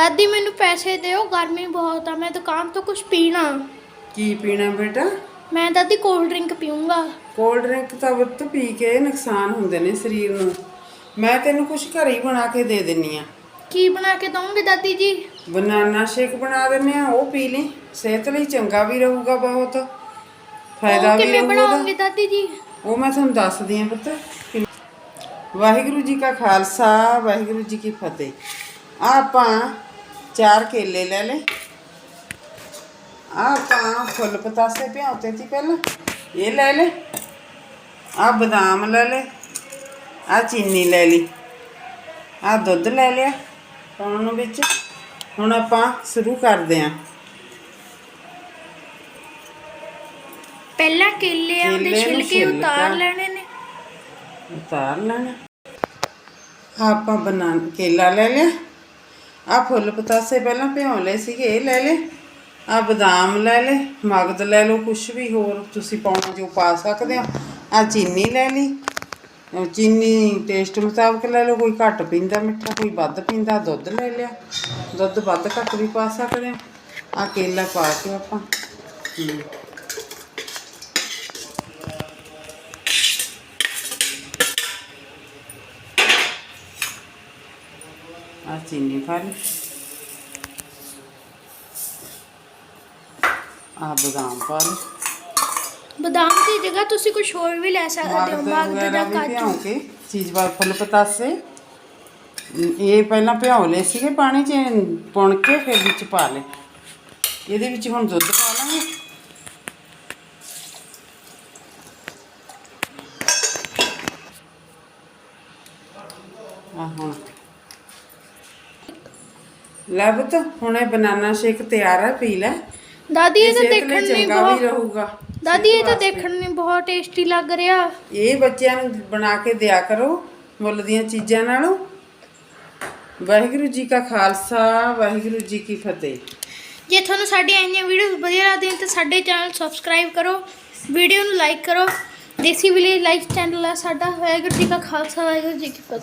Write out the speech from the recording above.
ਦਾਦੀ ਮੈਨੂੰ ਪੈਸੇ ਦਿਓ ਗਰਮੀ ਬਹੁਤ ਆ ਮੈਂ ਦੁਕਾਨ ਤੋਂ ਕੁਝ ਪੀਣਾ। ਕੀ ਪੀਣਾ ਬੇਟਾ? ਮੈਂ ਦਾਦੀ ਕੋਲਡ ਡਰਿੰਕ ਪੀਊਂਗਾ। ਕੋਲਡ ਡਰਿੰਕ ਤਾਂ ਪੁੱਤ ਪੀ ਕੇ ਨੁਕਸਾਨ ਹੁੰਦੇ ਨੇ ਸਰੀਰ ਨੂੰ। ਮੈਂ ਤੈਨੂੰ ਕੁਝ ਘਰੇ ਹੀ ਬਣਾ ਕੇ ਦੇ ਦਿੰਨੀ ਆ। ਕੀ ਬਣਾ ਕੇ ਦਵਾਂਗੇ ਦਾਦੀ ਜੀ? ਬਨਾਨਾ ਸ਼ੇਕ ਬਣਾ ਦਿੰਨੇ ਆ ਉਹ ਪੀ ਲਈ। ਸਿਹਤ ਲਈ ਚੰਗਾ ਵੀ ਰਹੂਗਾ ਬਹੁਤ। ਫਾਇਦਾ ਵੀ ਕਿਵੇਂ ਰਹੂਗਾ ਬਣਾਉਂਗੇ। ਦਾਦੀ ਜੀ? ਉਹ ਮੈਂ ਤੁਹਾਨੂੰ ਦੱਸਦੀ ਆ ਪੁੱਤ। ਵਾਹਿਗੁਰੂ ਜੀ ਕਾ ਖਾਲਸਾ ਵਾਹਿਗੁਰੂ ਜੀ ਕੀ ਫਤਿਹ। ਆਪਾਂ ਚਾਰ ਕੇਲੇ ਲੈ ਲੈ। ਆਹ ਆਪਾਂ ਫੁੱਲ ਪਤਾਸੇ ਭਿਉਂਤੇ ਸੀ ਪਹਿਲਾਂ ਇਹ ਲੈ ਲੈ। ਆਹ ਬਦਾਮ ਲੈ ਲੈ। ਆਹ ਚੀਨੀ ਲੈ ਲਈ। ਆਹ ਦੁੱਧ ਲੈ ਲਿਆ ਪਾਉਣ ਨੂੰ ਵਿੱਚ। ਹੁਣ ਆਪਾਂ ਸ਼ੁਰੂ ਕਰਦੇ ਆਂ ਪਹਿਲਾਂ ਕੇਲਿਆਂ ਦੇ ਕੇਲੇ ਨੂੰ ਛਿਲਕੇ ਛਿੱਲ ਉਤਾਰ। ਲੈਣੇ ਨੇ। ਉਤਾਰ ਲੈਣਾ। ਆਪਾਂ ਬਣਾ ਕੇਲਾ ਲੈ ਲਿਆ। ਆ ਫੁੱਲ ਪਤਾਸੇ ਪਹਿਲਾਂ ਭਿਉਂ ਲਏ ਸੀਗੇ, ਇਹ ਲੈ ਲੈ ਆ ਬਦਾਮ ਲੈ ਲੈ ਮਗਦ ਲੈ ਲਓ, ਕੁਛ ਵੀ ਹੋਰ ਤੁਸੀਂ ਪਾਉਣਾ ਜੋ ਪਾ ਸਕਦੇ ਹੋ। ਆ ਚੀਨੀ ਲੈ ਲਈ। ਚੀਨੀ ਟੇਸਟ ਮੁਤਾਬਕ ਲੈ ਲਓ, ਕੋਈ ਘੱਟ ਪੀਂਦਾ ਮਿੱਠਾ, ਕੋਈ ਵੱਧ ਪੀਂਦਾ, ਦੁੱਧ ਲੈ ਲਿਆ। ਦੁੱਧ ਵੱਧ ਘੱਟ ਵੀ ਪਾ ਸਕਦੇ ਹੋ। ਆ ਕੇਲਾ ਪਾ ਕੇ ਆਪਾਂ। ਆ ਚੀਨੀ ਲਈ ਆ ਬਦਾਮ ਲਈ ਬਦਾਮ ਦੀ ਜਗ੍ਹਾ ਤੁਸੀਂ ਕੁਝ ਹੋਰ ਵੀ ਲੈ ਸਕਦੇ ਹੋ ਮਗਦ ਭਿਉਂ ਕਾਜੂ। ਕੇ ਚੀਜ਼ ਵਾਲ ਫੁੱਲ ਪਤਾਸੇ। ਇਹ ਪਹਿਲਾਂ ਭਿਉਂ ਲਏ ਸੀਗੇ ਪਾਣੀ 'ਚ ਪੁਣ ਕੇ ਫਿਰ ਵਿੱਚ ਪਾ ਲਏ। ਇਹਦੇ ਵਿੱਚ ਹੁਣ ਦੁੱਧ ਪਾ ਲਾਂਗੇ। ਆ ਹੁਣ ਲੈ ਪੁੱਤ ਹੁਣ ਬਨਾਨਾ ਸ਼ੇਕ ਤਿਆਰ ਹੈ ਪੀ ਲੈ। ਦਾਦੀ ਇਹ ਤਾਂ ਸਿਹਤ ਲਈ ਦੇਖਣ ਨੂੰ ਚੰਗਾ ਵੀ ਬਹੁਤ ਰਹੂਗਾ ਦਾਦੀ ਇਹ ਤਾਂ। ਦੇਖਣ ਨੂੰ ਬਹੁਤ ਟੇਸਟੀ ਲੱਗ ਰਿਹਾ। ਇਹ ਬੱਚਿਆਂ ਨੂੰ ਬਣਾ ਕੇ ਦਿਆ ਕਰੋ ਮੁੱਲ ਦੀਆਂ ਚੀਜ਼ਾਂ ਨਾਲੋਂ। ਵਾਹਿਗੁਰੂ ਜੀ ਕਾ ਖਾਲਸਾ ਵਾਹਿਗੁਰੂ ਜੀ ਕੀ ਫਤਿਹ। ਜੇ ਤੁਹਾਨੂੰ ਸਾਡੀਆਂ ਇੰਨੀਆਂ ਵੀਡੀਓਜ਼ ਵਧੀਆ ਲੱਗਦੀਆਂ ਤਾਂ ਸਾਡੇ ਚੈਨਲ ਸਬਸਕ੍ਰਾਈਬ ਕਰੋ ਵੀਡੀਓ ਨੂੰ ਲਾਈਕ ਕਰੋ। ਦੇਸੀ ਵਿਲੇਜ ਲਾਈਫ ਚੈਨਲ ਹੈ ਸਾਡਾ ਵਾਹਿਗੁਰੂ ਜੀ ਕਾ ਖਾਲਸਾ ਵਾਹਿਗੁਰੂ ਜੀ ਕੀ ਫਤਿਹ।